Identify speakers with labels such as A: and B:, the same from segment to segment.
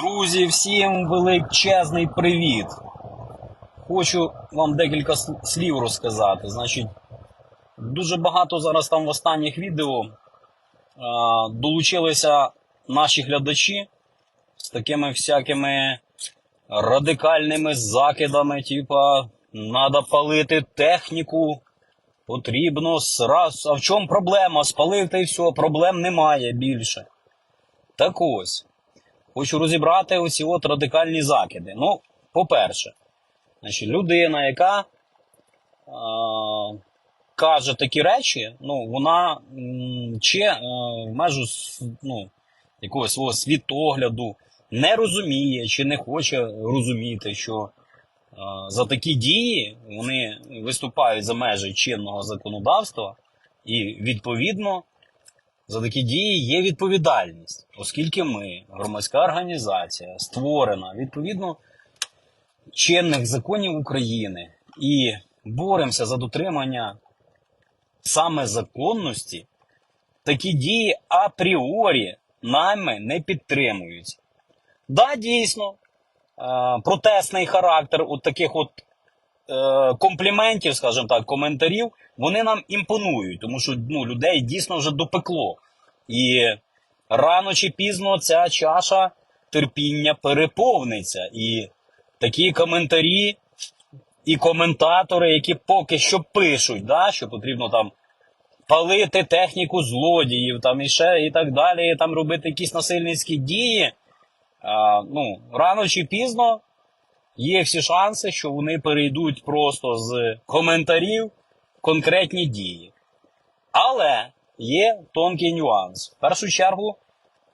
A: Друзі, всім величезний привіт. Хочу вам декілька слів розказати. Значить, дуже багато зараз там в останніх відео долучилися наші глядачі з такими всякими радикальними закидами, типа, треба палити техніку, потрібно сразу. А в чому проблема? Спалив та й все, проблем немає більше. Так ось. Хочу розібрати оці от радикальні закиди. Ну, по-перше, значить, людина, яка е, каже такі речі, ну, вона чи е, в межу ну, якогось свого світогляду не розуміє чи не хоче розуміти, що е, за такі дії вони виступають за межі чинного законодавства, і відповідно за такі дії є відповідальність, оскільки ми, громадська організація, створена відповідно чинних законів України і боремося за дотримання саме законності, такі дії апріорі нами не підтримуються. Да, дійсно, е, протестний характер от таких от компліментів, скажімо так, коментарів, вони нам імпонують, тому що ну, людей дійсно вже допекло. І рано чи пізно ця чаша терпіння переповниться. І такі коментарі і коментатори, які поки що пишуть, да, що потрібно там палити техніку злодіїв, там і ще і так далі, і там робити якісь насильницькі дії. А, ну, рано чи пізно є всі шанси, що вони перейдуть просто з коментарів в конкретні дії. Але є тонкий нюанс. В першу чергу,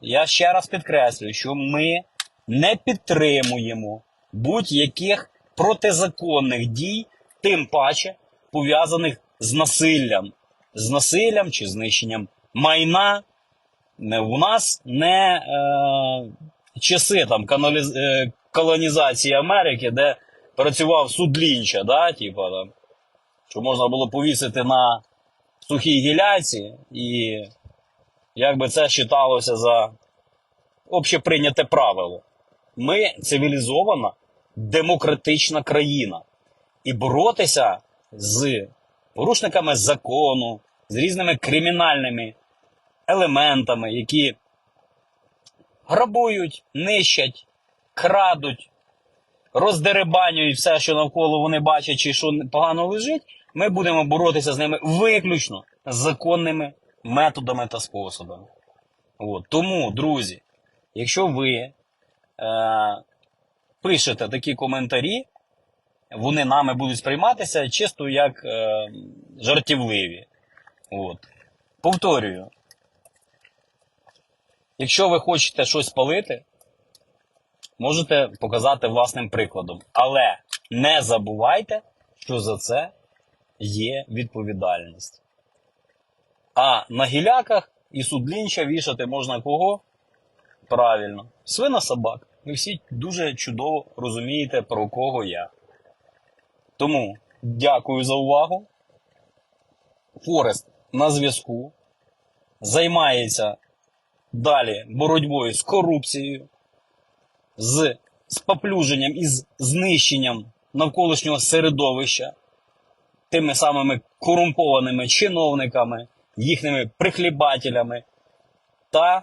A: я ще раз підкреслюю, що ми не підтримуємо будь-яких протизаконних дій, тим паче пов'язаних з насиллям, з насиллям чи знищенням майна. У нас не е, часи там каналіз, е, колонізації Америки, де працював суд Лінча, да, типа, там, що можна було повісити на сухій гіляці, і як би це вважалося за общеприйняте правило. Ми цивілізована демократична країна. І боротися з порушниками закону, з різними кримінальними елементами, які грабують, нищать, крадуть, роздеребанюють все, що навколо вони бачать, чи що погано лежить, ми будемо боротися з ними виключно законними методами та способами. От. Тому, друзі, якщо ви е, пишете такі коментарі, вони нами будуть сприйматися чисто як е, жартівливі. От. Повторюю, якщо ви хочете щось палити, можете показати власним прикладом. Але не забувайте, що за це є відповідальність. А на гіляках і судлінча вішати можна кого? Правильно, свина собак. Ви всі дуже чудово розумієте, про кого я. Тому дякую за увагу. Форест на зв'язку. Займається далі боротьбою з корупцією, з споплюженням і з знищенням навколишнього середовища тими самими корумпованими чиновниками, їхніми прихлібателями та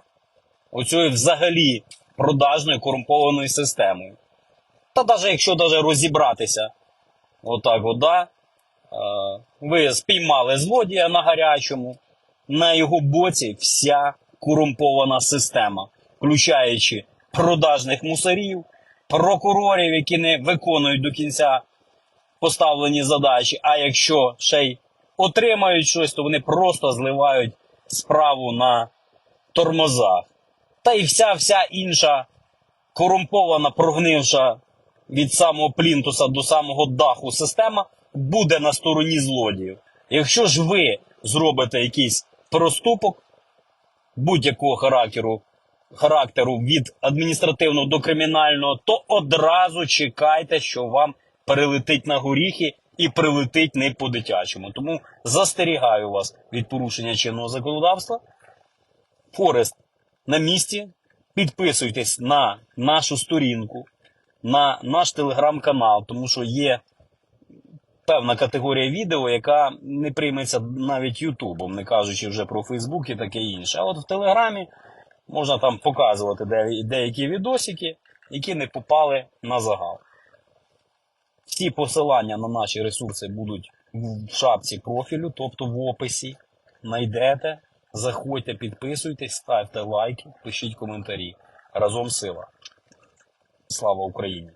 A: оцією взагалі продажною корумпованою системою. Та навіть якщо даже розібратися, отак от, да, е, ви спіймали злодія на гарячому, на його боці вся корумпована система, включаючи продажних мусорів, прокурорів, які не виконують до кінця поставлені задачі. А якщо ще й отримають щось, то вони просто зливають справу на тормозах. Та й вся вся інша корумпована, прогнивша від самого плінтуса до самого даху система буде на стороні злодіїв. Якщо ж ви зробите якийсь проступок будь-якого характеру, характеру від адміністративного до кримінального, то одразу чекайте, що вам прилетить на горіхи і прилетить не по-дитячому. Тому застерігаю вас від порушення чинного законодавства. Форест на місці Підписуйтесь на нашу сторінку, на наш телеграм-канал, тому що є певна категорія відео, яка не прийметься навіть Ютубом, не кажучи вже про Фейсбук і таке інше. А от в Телеграмі можна там показувати деякі відосики, які не попали на загал. Всі посилання на наші ресурси будуть в шапці профілю, тобто в описі. Найдете, заходьте, підписуйтесь, ставте лайки, пишіть коментарі. Разом сила. Слава Україні!